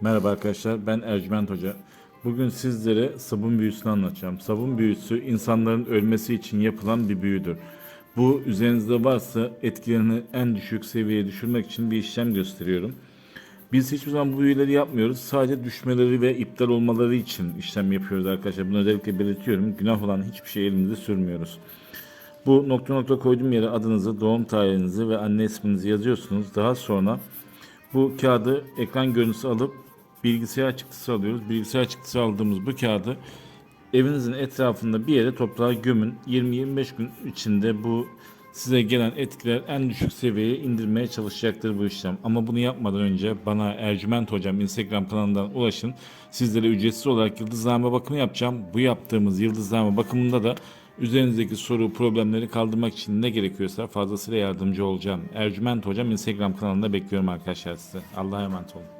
Merhaba arkadaşlar ben Ercüment Hoca. Bugün sizlere sabun büyüsünü anlatacağım. Sabun büyüsü insanların ölmesi için yapılan bir büyüdür. Bu üzerinizde varsa etkilerini en düşük seviyeye düşürmek için bir işlem gösteriyorum. Biz hiçbir zaman bu büyüleri yapmıyoruz. Sadece düşmeleri ve iptal olmaları için işlem yapıyoruz arkadaşlar. Bunu özellikle belirtiyorum. Günah olan hiçbir şey elimize sürmüyoruz. Bu nokta nokta koyduğum yere adınızı, doğum tarihinizi ve anne isminizi yazıyorsunuz. Daha sonra bu kağıdı ekran görüntüsü alıp bilgisayar çıktısı alıyoruz. Bilgisayar çıktısı aldığımız bu kağıdı evinizin etrafında bir yere toprağa gömün. 20-25 gün içinde bu size gelen etkiler en düşük seviyeye indirmeye çalışacaktır bu işlem. Ama bunu yapmadan önce bana Ercüment Hocam Instagram kanalından ulaşın. Sizlere ücretsiz olarak yıldızlama bakımı yapacağım. Bu yaptığımız yıldızlama bakımında da üzerinizdeki soru, problemleri kaldırmak için ne gerekiyorsa fazlasıyla yardımcı olacağım. Ercüment Hocam Instagram kanalında bekliyorum arkadaşlar size. Allah'a emanet olun.